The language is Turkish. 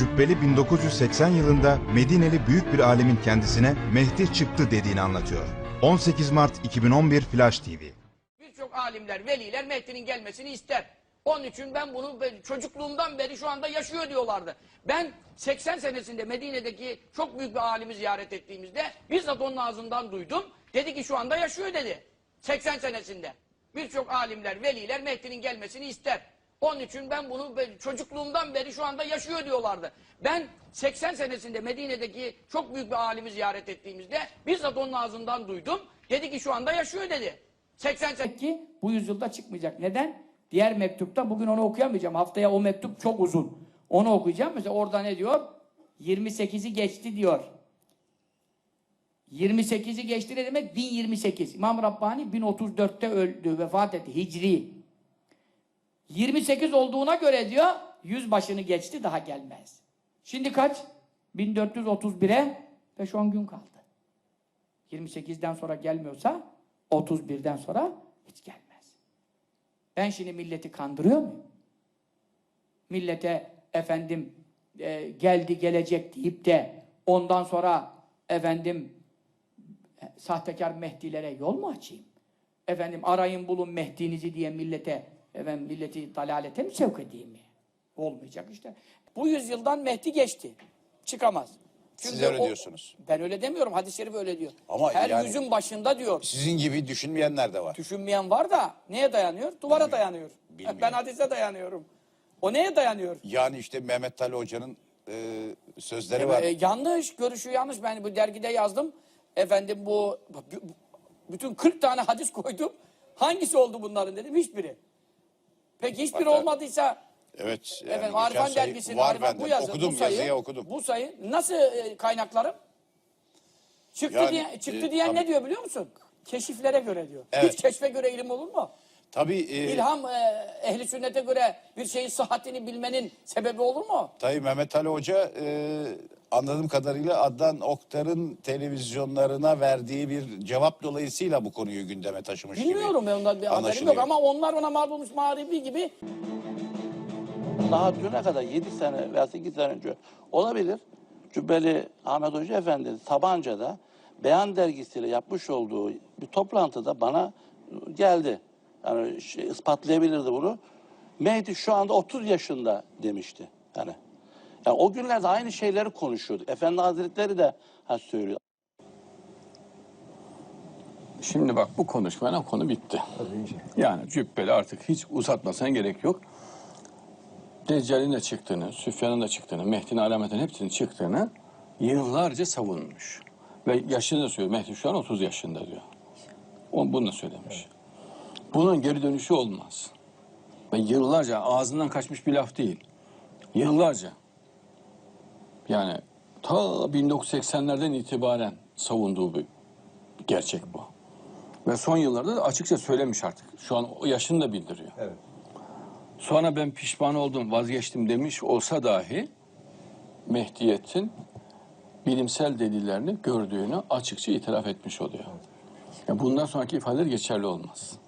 Cübbeli 1980 yılında Medineli büyük bir alimin kendisine Mehdi çıktı dediğini anlatıyor. 18 Mart 2011 Flash TV. Birçok alimler, veliler Mehdi'nin gelmesini ister. Onun için ben bunu çocukluğumdan beri şu anda yaşıyor diyorlardı. Ben 80 senesinde Medine'deki çok büyük bir alimi ziyaret ettiğimizde bizzat onun ağzından duydum. Dedi ki şu anda yaşıyor dedi. 80 senesinde. Birçok alimler, veliler Mehdi'nin gelmesini ister. Onun için ben bunu çocukluğumdan beri şu anda yaşıyor diyorlardı. Ben 80 senesinde Medine'deki çok büyük bir alimi ziyaret ettiğimizde bizzat onun ağzından duydum. Dedi ki şu anda yaşıyor dedi. 80 sene. ki bu yüzyılda çıkmayacak. Neden? Diğer mektupta bugün onu okuyamayacağım. Haftaya o mektup çok uzun. Onu okuyacağım. Mesela orada ne diyor? 28'i geçti diyor. 28'i geçti ne demek? 1028. İmam Rabbani 1034'te öldü, vefat etti. Hicri. 28 olduğuna göre diyor, 100 başını geçti daha gelmez. Şimdi kaç? 1431'e 5-10 gün kaldı. 28'den sonra gelmiyorsa 31'den sonra hiç gelmez. Ben şimdi milleti kandırıyor muyum? Millete efendim e, geldi gelecek deyip de ondan sonra efendim e, sahtekar Mehdilere yol mu açayım? Efendim arayın bulun Mehdinizi diye millete efendim milleti dalalete mi sevk edeyim mi? Olmayacak işte. Bu yüzyıldan Mehdi geçti. Çıkamaz. Siz öyle diyorsunuz. Ben öyle demiyorum. Hadis-i şerif öyle diyor. Ama Her yani- yüzün başında diyor. Sizin gibi düşünmeyenler de var. Düşünmeyen var da neye dayanıyor? Duvara dayanıyor. Bilmiyorum. Ben hadise dayanıyorum. O neye dayanıyor? Yani işte Mehmet Ali Hoca'nın e, sözleri var. E, yanlış, görüşü yanlış. Ben bu dergide yazdım. Efendim bu- bütün 40 tane hadis koydum. Hangisi oldu bunların dedim. Hiçbiri. Peki hiçbiri Hatta- olmadıysa Evet. Yani efendim geçen Arifan sayı dergisinin var Arifan bende. bu yazı, okudum bu sayı, yazıyı okudum. Bu sayı nasıl e, kaynaklarım? Çıktı Yani, diye çıktı e, diyen tabii. ne diyor biliyor musun? Keşiflere göre diyor. Evet. Hiç keşfe göre ilim olur mu? Tabii, e, İlham e, ehli sünnete göre bir şeyin sıhhatini bilmenin sebebi olur mu? tabii Mehmet Ali Hoca e, anladığım kadarıyla Adnan Oktar'ın televizyonlarına verdiği bir cevap dolayısıyla bu konuyu gündeme taşımış gibi. Bilmiyorum ben ondan bir haberim anlaşılıyor. yok ama onlar ona mal olmuş mağribi gibi. Daha düne kadar 7 sene veya 8 sene önce olabilir. Cübbeli Ahmet Hoca Efendi Sabancı'da Beyan dergisiyle yapmış olduğu bir toplantıda bana geldi. Yani şey, ispatlayabilirdi bunu. Mehdi şu anda 30 yaşında demişti. Yani, yani o günlerde aynı şeyleri konuşuyorduk. Efendi Hazretleri de ha söylüyor. Şimdi bak bu konuşmayla konu bitti. Yani cübbeli artık hiç uzatmasına gerek yok. Deccal'in de çıktığını, Süfyan'ın da çıktığını, Mehdi'nin alametinin hepsinin çıktığını yıllarca savunmuş. Ve yaşını da söylüyor. Mehdi şu an 30 yaşında diyor. O bunu söylemiş. Bunun geri dönüşü olmaz. Ve yıllarca ağzından kaçmış bir laf değil. Yıllarca. Yani ta 1980'lerden itibaren savunduğu bir gerçek bu. Ve son yıllarda da açıkça söylemiş artık. Şu an o yaşını da bildiriyor. Sonra ben pişman oldum, vazgeçtim demiş olsa dahi Mehdiyet'in bilimsel delillerini gördüğünü açıkça itiraf etmiş oluyor. Ya bundan sonraki ifadeler geçerli olmaz.